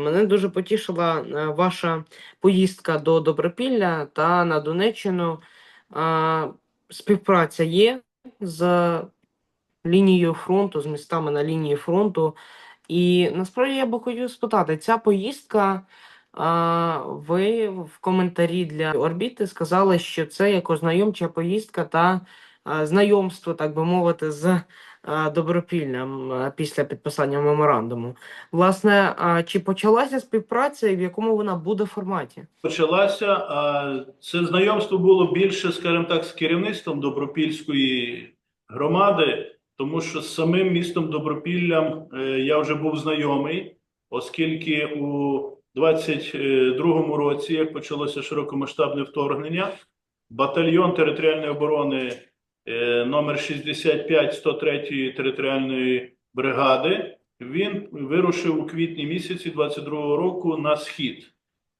Мене дуже потішила е, ваша поїздка до Добропілля та на Донеччину. Співпраця є з лінією фронту, з містами на лінії фронту. І насправді я би хотів спитати, ця поїздка, ви в коментарі для орбіти сказали, що це як ознайомча поїздка та знайомство, так би мовити, з а, Добропіллям після підписання меморандуму. Власне, чи почалася співпраця і в якому вона буде форматі? почалася, це знайомство було більше, скажімо так, з керівництвом Добропільської громади, тому що з самим містом Добропіллям е, я вже був знайомий, оскільки у 22-му році, як почалося широкомасштабне вторгнення, батальйон територіальної оборони е, номер 65 103-ї територіальної бригади, він вирушив у квітні місяці 22-го року на схід.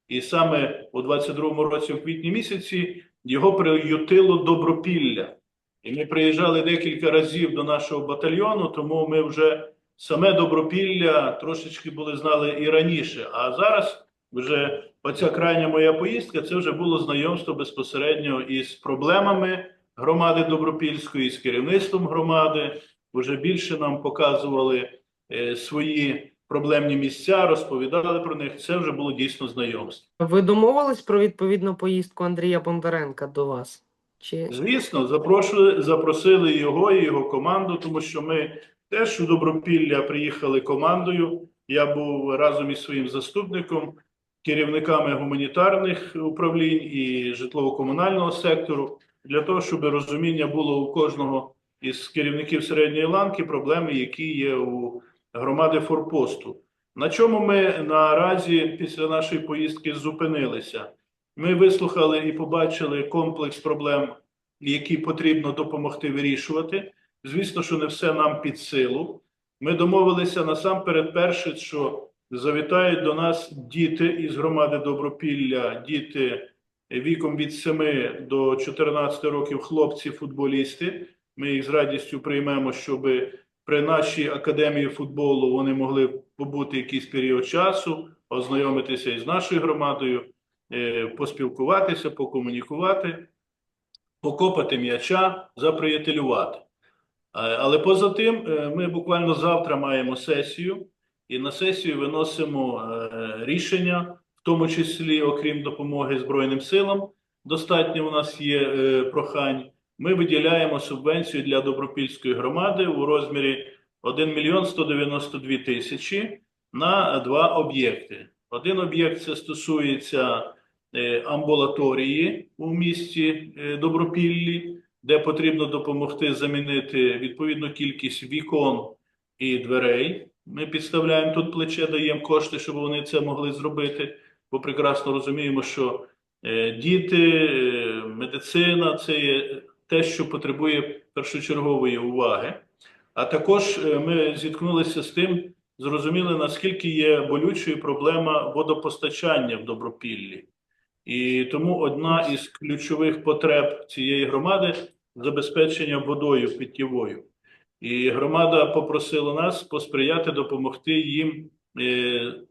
І саме у 22-му році, у квітні місяці, його приютило Добропілля. І ми приїжджали декілька разів до нашого батальйону, тому ми вже саме Добропілля трошечки були знали і раніше. А зараз вже оця крайня моя поїздка це вже було знайомство безпосередньо із проблемами громади Добропільської, з керівництвом громади. Вже більше нам показували е, свої проблемні місця, розповідали про них. Це вже було дійсно знайомство. Ви домовились про відповідну поїздку Андрія Бондаренка до вас? Чи Звісно, запрошували, запросили його і його команду, тому що ми теж у Добропілля приїхали командою. Я був разом із своїм заступником, керівниками гуманітарних управлінь і житлово-комунального сектору, для того, щоб розуміння було у кожного із керівників середньої ланки проблеми, які є у громади Форпосту. На чому ми наразі після нашої поїздки зупинилися? Ми вислухали і побачили комплекс проблем, які потрібно допомогти вирішувати. Звісно, що не все нам під силу. Ми домовилися насамперед, перше, що завітають до нас діти із громади Добропілля, діти віком від 7 до 14 років, хлопці-футболісти. Ми їх з радістю приймемо, щоб при нашій академії футболу вони могли побути якийсь період часу, ознайомитися із нашою громадою е, поспілкуватися, покомунікувати, покопати м'яча, заприятелювати. Е, Але поза тим, е, ми буквально завтра маємо сесію, і на сесію виносимо рішення, в тому числі, окрім допомоги Збройним силам, достатньо у нас є е, прохань. Ми виділяємо субвенцію для Добропільської громади у розмірі 1 мільйон 192 тисячі на два об'єкти. Один об'єкт це стосується е, амбулаторії у місті е, Добропіллі, де потрібно допомогти замінити відповідну кількість вікон і дверей. Ми підставляємо тут плече, даємо кошти, щоб вони це могли зробити, бо прекрасно розуміємо, що е, діти, е, медицина це є те, що потребує першочергової уваги. А також е, ми зіткнулися з тим, зрозуміли, наскільки є болючою проблема водопостачання в Добропіллі. І тому одна із ключових потреб цієї громади забезпечення водою питтєвою. І громада попросила нас посприяти допомогти їм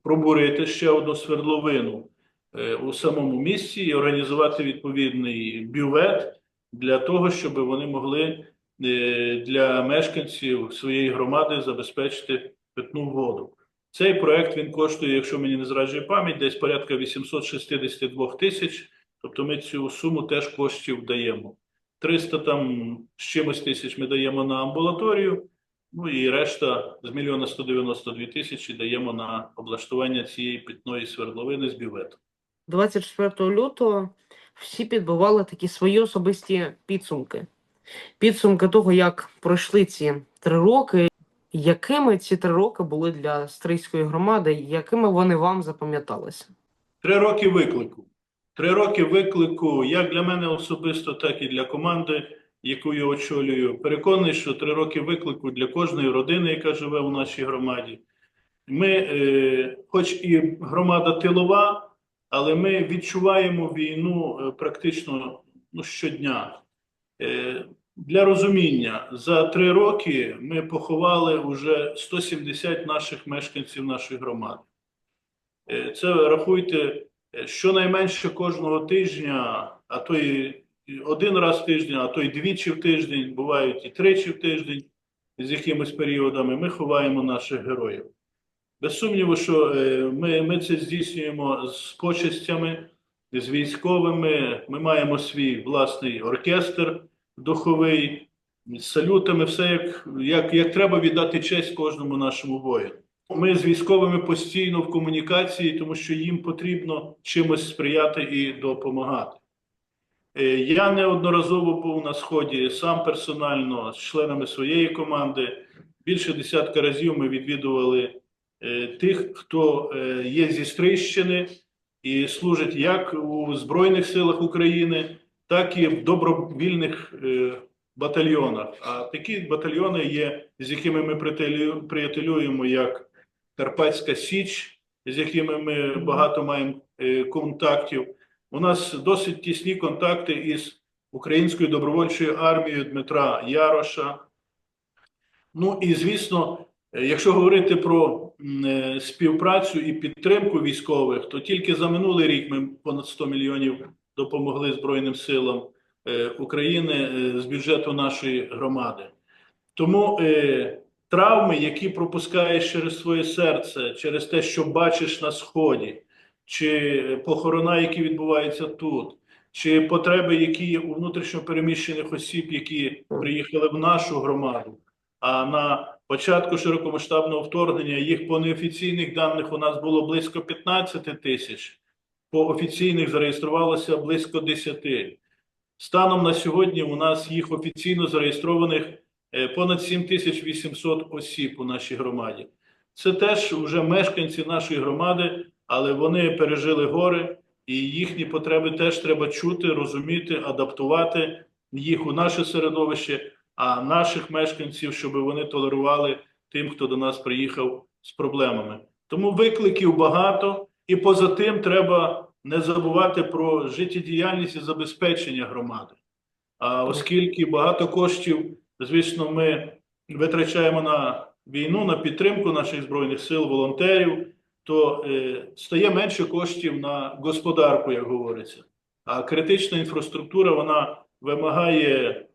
пробурити ще одну свердловину е, у самому місці і організувати відповідний бювет для того, щоб вони могли е, для мешканців своєї громади забезпечити питну воду. Цей проект він коштує, якщо мені не зраджує пам'ять, десь порядка 862 тисяч. Тобто ми цю суму теж коштів даємо. 300 там з чимось тисяч ми даємо на амбулаторію, ну і решта з мільйона 192 тисячі даємо на облаштування цієї питної свердловини з бюветом. 24 лютого всі підбивали такі свої особисті підсумки. Підсумки того, як пройшли ці три роки, якими ці три роки були для Стрийської громади, якими вони вам запам'яталися? Три роки виклику. Три роки виклику як для мене особисто, так і для команди, яку я очолюю. Переконаний, що три роки виклику для кожної родини, яка живе у нашій громаді. Ми, е, хоч і громада тилова, але ми відчуваємо війну е, практично ну, щодня. Е, для розуміння, за три роки ми поховали вже 170 наших мешканців нашої громади. Е, Це рахуйте е, щонайменше кожного тижня, а то і один раз в тиждень, а то й двічі в тиждень, бувають і тричі в тиждень з якимись періодами. Ми ховаємо наших героїв. Без сумніву, що е, ми, ми це здійснюємо з почестями, з військовими. Ми маємо свій власний оркестр духовий, з салютами, все як, як, як треба віддати честь кожному нашому воїну. Ми з військовими постійно в комунікації, тому що їм потрібно чимось сприяти і допомагати. Е, Я неодноразово був на сході сам персонально з членами своєї команди. Більше десятка разів ми відвідували е, тих, хто е, є зі Стрищини і служить як у Збройних силах України, так і в добровільних батальйонах. А такі батальйони є, з якими ми приятелюємо, як Карпатська Січ, з якими ми багато маємо контактів. У нас досить тісні контакти із Українською добровольчою армією Дмитра Яроша. Ну і звісно, е, якщо говорити про е, співпрацю і підтримку військових, то тільки за минулий рік ми понад 100 мільйонів допомогли Збройним силам е, України з бюджету нашої громади. Тому травми, які пропускаєш через своє серце, через те, що бачиш на сході, чи похорона, які відбуваються тут, чи потреби, які є у внутрішньо переміщених осіб, які приїхали в нашу громаду. А на початку широкомасштабного вторгнення їх по неофіційних даних у нас було близько 15 тисяч, по офіційних зареєструвалося близько 10. Станом на сьогодні у нас їх офіційно зареєстрованих е, понад 7800 осіб у нашій громаді. Це теж вже мешканці нашої громади, але вони пережили гори, і їхні потреби теж треба чути, розуміти, адаптувати їх у наше середовище, а наших мешканців, щоб вони толерували тим, хто до нас приїхав з проблемами. Тому викликів багато, і поза тим треба не забувати про життєдіяльність і забезпечення громади. А оскільки багато коштів, звісно, ми витрачаємо на війну, на підтримку наших збройних сил, волонтерів, то е, стає менше коштів на господарку, як говориться. А критична інфраструктура вона вимагає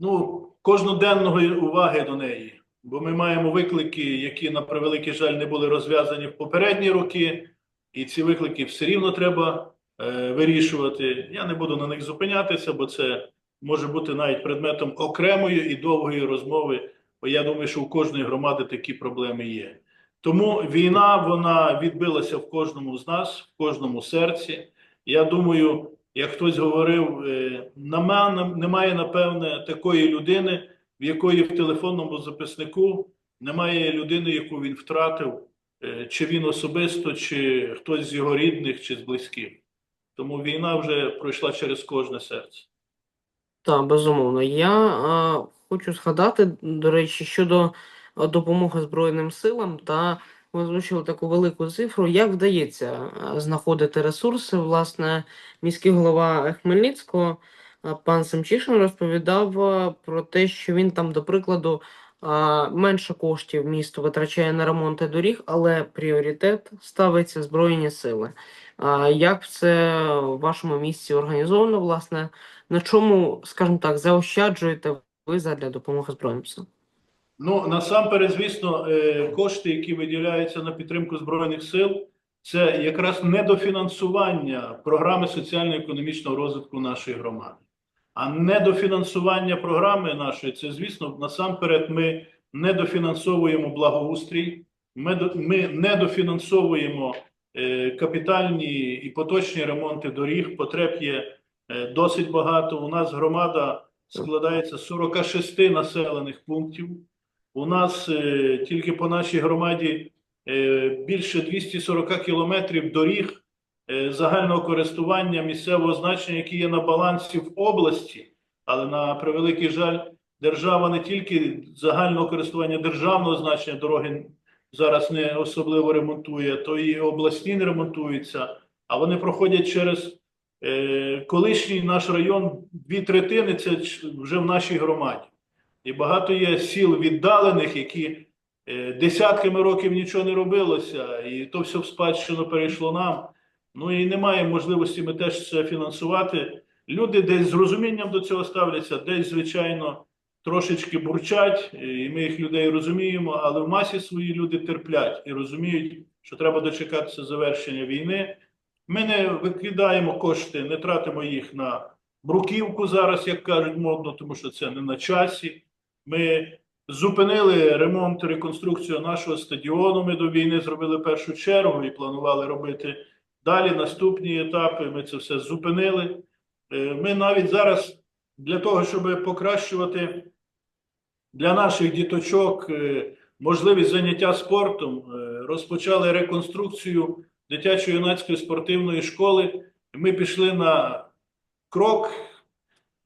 ну, кожноденної уваги до неї. Бо ми маємо виклики, які, на превеликий жаль, не були розв'язані в попередні роки, і ці виклики все рівно треба е, вирішувати. Я не буду на них зупинятися, бо це може бути навіть предметом окремої і довгої розмови. Бо я думаю, що у кожної громади такі проблеми є. Тому війна вона відбилася в кожному з нас, в кожному серці. Я думаю, як хтось говорив, е, нема- немає напевне такої людини, в якої в телефонному записнику немає людини, яку він втратив, е, чи він особисто, чи хтось з його рідних, чи з близьких. Тому війна вже пройшла через кожне серце. Так, безумовно. Я е, хочу згадати, до речі, щодо допомоги Збройним силам, та ви озвучили таку велику цифру. Як вдається е, знаходити ресурси? Власне, міський голова Хмельницького е, пан Семчишин розповідав е, про те, що він там, до прикладу, менше коштів місто витрачає на ремонти доріг, але пріоритет ставиться Збройні сили. Як це в вашому місті організовано, власне? На чому, скажімо так, заощаджуєте ви задля допомоги Збройним силам? Ну, насамперед, звісно, е, кошти, які виділяються на підтримку Збройних сил, це якраз недофінансування програми соціально-економічного розвитку нашої громади. А недофінансування програми нашої, це, звісно, насамперед, ми недофінансовуємо благоустрій, ми, ми недофінансовуємо е, капітальні і поточні ремонти доріг. Потреб є е, досить багато. У нас громада складається з 46 населених пунктів. У нас е, тільки по нашій громаді е, більше 240 кілометрів доріг е, загального користування місцевого значення, які є на балансі в області, але на превеликий жаль, держава не тільки загального користування державного значення дороги зараз не особливо ремонтує, то і обласні не ремонтуються, а вони проходять через е, колишній наш район дві третини це вже в нашій громаді. І багато є сіл віддалених, які е, десятками років нічого не робилося, і то все в спадщину перейшло нам. Ну і немає можливості ми теж це фінансувати. Люди десь з розумінням до цього ставляться, десь, звичайно, трошечки бурчать, і ми їх людей розуміємо, але в масі свої люди терплять і розуміють, що треба дочекатися завершення війни. Ми не викидаємо кошти, не тратимо їх на бруківку зараз, як кажуть модно, тому що це не на часі. Ми зупинили ремонт, реконструкцію нашого стадіону. Ми до війни зробили першу чергу і планували робити далі наступні етапи. Ми це все зупинили. Е, Ми навіть зараз для того, щоб покращувати для наших діточок е, можливість заняття спортом, е, розпочали реконструкцію дитячо-юнацької спортивної школи. Ми пішли на крок,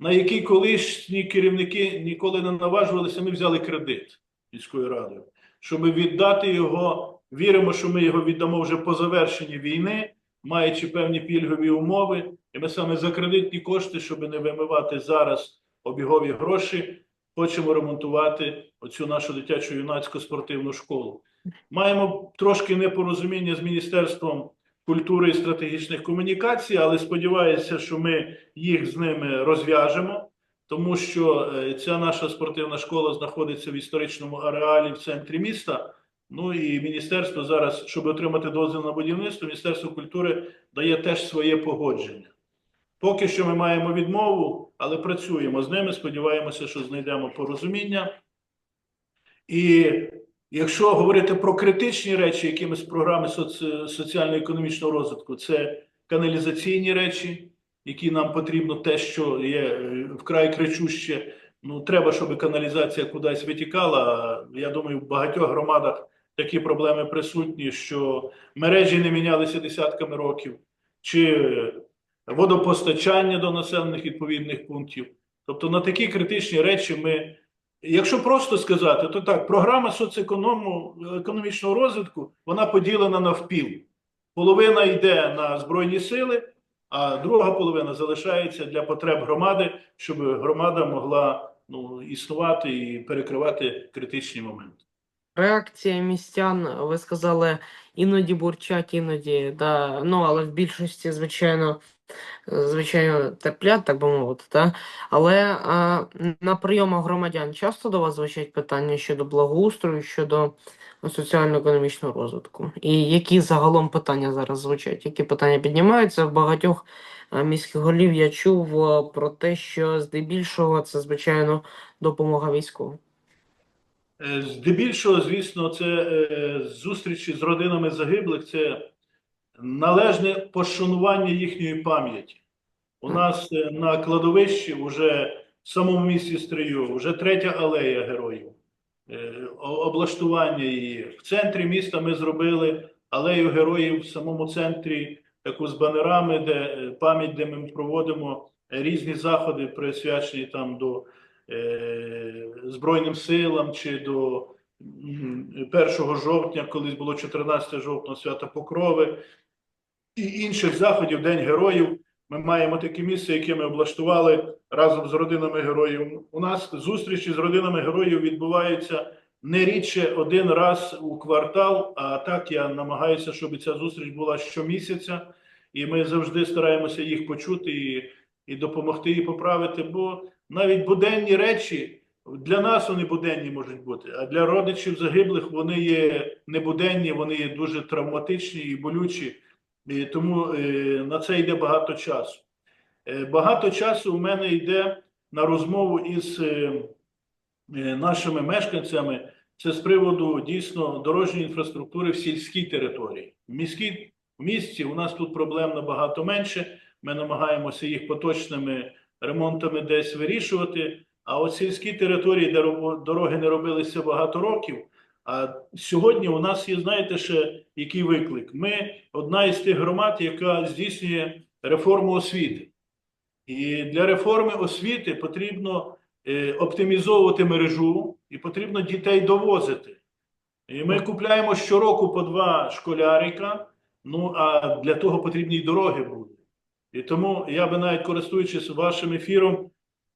на який колишні керівники ніколи не наважувалися. Ми взяли кредит міською радою, щоб віддати його. Віримо, що ми його віддамо вже по завершенні війни, маючи певні пільгові умови. І ми саме за кредитні кошти, щоб не вимивати зараз обігові гроші, хочемо ремонтувати оцю нашу дитячу юнацьку спортивну школу. Маємо трошки непорозуміння з Міністерством культури і стратегічних комунікацій, але сподіваюся, що ми їх з ними розв'яжемо, тому що е, ця наша спортивна школа знаходиться в історичному ареалі в центрі міста. Ну і міністерство зараз, щоб отримати дозвіл на будівництво, Міністерство культури дає теж своє погодження. Поки що ми маємо відмову, але працюємо з ними. Сподіваємося, що знайдемо порозуміння. І якщо говорити про критичні речі, якими з програми соці... соціально-економічного розвитку, це каналізаційні речі, які нам потрібно, те, що є е, вкрай кричуще. Ну, треба, щоб каналізація кудись витікала. Я думаю, в багатьох громадах такі проблеми присутні, що мережі не мінялися десятками років, чи водопостачання до населених відповідних пунктів. Тобто на такі критичні речі ми, якщо просто сказати, то так, програма соціекономічного розвитку вона поділена навпіл. Половина йде на Збройні сили, а друга половина залишається для потреб громади, щоб громада могла ну, існувати і перекривати критичні моменти. Реакція містян, ви сказали, іноді бурчать, іноді, да, ну, але в більшості, звичайно, звичайно, терплять, так би мовити, та? Але а, на прийомах громадян часто до вас звучать питання щодо благоустрою, щодо соціально-економічного розвитку. І які загалом питання зараз звучать? Які питання піднімаються в багатьох міських голів? Я чув про те, що здебільшого це, звичайно, допомога військовим. Е, Здебільшого, звісно, це е, зустрічі з родинами загиблих, це належне пошанування їхньої пам'яті. У нас е, на кладовищі вже в самому місті Стрию, вже третя алея героїв. Е, Облаштування її. В центрі міста ми зробили алею героїв в самому центрі, таку з банерами, де е, пам'ять, де ми проводимо різні заходи, присвячені там до е, Збройним силам чи до 1 жовтня, колись було 14 жовтня, свято Покрови і інших заходів, День героїв. Ми маємо таке місце, яке ми облаштували разом з родинами героїв. У нас зустрічі з родинами героїв відбуваються не рідше один раз у квартал. А так я намагаюся, щоб ця зустріч була щомісяця, і ми завжди стараємося їх почути і, і допомогти і поправити. Бо навіть буденні речі для нас вони буденні можуть бути, а для родичів загиблих вони є небуденні, вони є дуже травматичні і болючі. Тому е, на це йде багато часу. Е, багато часу у мене йде на розмову із е, нашими мешканцями. Це з приводу дійсно дорожньої інфраструктури в сільській території. В міській в місті у нас тут проблем набагато менше. Ми намагаємося їх поточними ремонтами десь вирішувати. А от сільські території, де дороги не робилися багато років. А сьогодні у нас є, знаєте, ще який виклик? Ми одна із тих громад, яка здійснює реформу освіти. І для реформи освіти потрібно е, оптимізовувати мережу і потрібно дітей довозити. І ми купляємо щороку по два школярика, ну а для того потрібні й дороги будуть. І тому я би навіть користуючись вашим ефіром,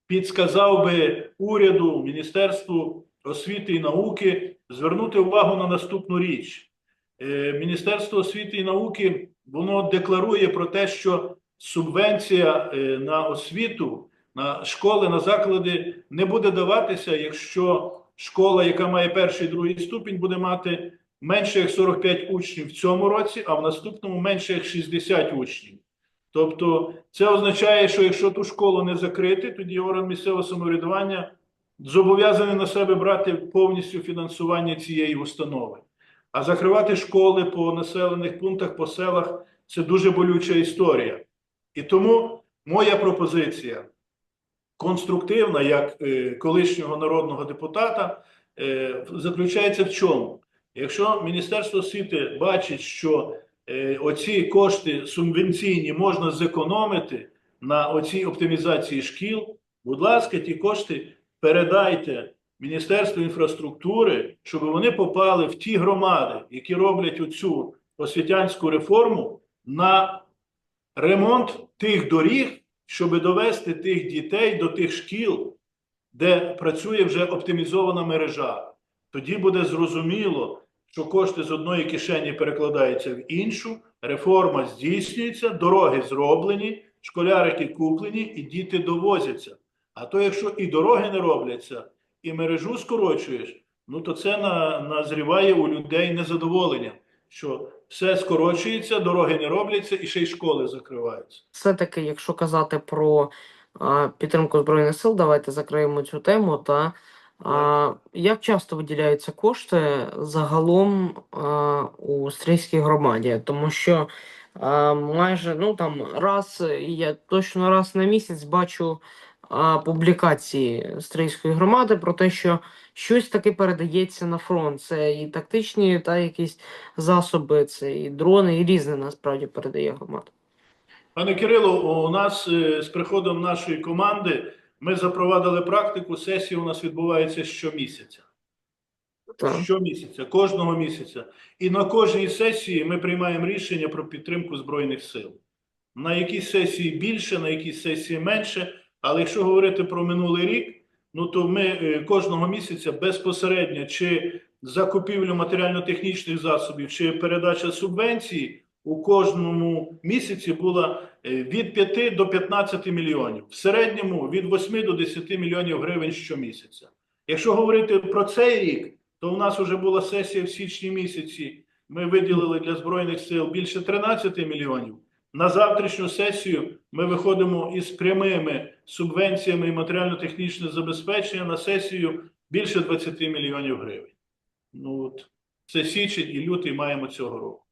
підсказав би уряду, міністерству освіти і науки звернути увагу на наступну річ. Е, Міністерство освіти і науки воно декларує про те, що субвенція е, на освіту, на школи, на заклади не буде даватися, якщо школа, яка має перший і другий ступінь, буде мати менше як 45 учнів в цьому році, а в наступному менше як 60 учнів. Тобто, це означає, що якщо ту школу не закрити, тоді орган місцевого самоврядування зобов'язаний на себе брати повністю фінансування цієї установи. А закривати школи по населених пунктах, по селах це дуже болюча історія. І тому моя пропозиція конструктивна, як е, колишнього народного депутата, е, заключається в чому? Якщо Міністерство освіти бачить, що е, оці кошти субвенційні можна зекономити на оцій оптимізації шкіл, будь ласка, ті кошти передайте Міністерству інфраструктури, щоб вони попали в ті громади, які роблять оцю освітянську реформу на ремонт тих доріг, щоб довести тих дітей до тих шкіл, де працює вже оптимізована мережа. Тоді буде зрозуміло, що кошти з одної кишені перекладаються в іншу, реформа здійснюється, дороги зроблені, школярики куплені і діти довозяться. А то, якщо і дороги не робляться, і мережу скорочуєш, ну то це на, назріває у людей незадоволення, що все скорочується, дороги не робляться і ще й школи закриваються. Все-таки, якщо казати про а, підтримку Збройних сил, давайте закриємо цю тему. Та а, як часто виділяються кошти загалом а, у стрийській громаді? Тому що а, майже ну там раз, я точно раз на місяць бачу публікації стрийської громади про те, що щось таки передається на фронт. Це і тактичні, та якісь засоби, це і дрони, і різне насправді передає громада. Пане Кирило, у нас е, з приходом нашої команди ми запровадили практику. Сесії у нас відбуваються щомісяця. Так. Щомісяця, кожного місяця. І на кожній сесії ми приймаємо рішення про підтримку Збройних сил. На якійсь сесії більше, на якійсь сесії менше. Але якщо говорити про минулий рік, ну то ми е, кожного місяця безпосередньо чи закупівлю матеріально-технічних засобів, чи передача субвенції у кожному місяці була е, від 5 до 15 мільйонів. В середньому від 8 до 10 мільйонів гривень щомісяця. Якщо говорити про цей рік, то у нас вже була сесія в січні місяці. Ми виділили для Збройних сил більше 13 мільйонів. На завтрашню сесію ми виходимо із прямими субвенціями і матеріально-технічне забезпечення на сесію більше 20 мільйонів гривень. Ну от це січень і лютий маємо цього року.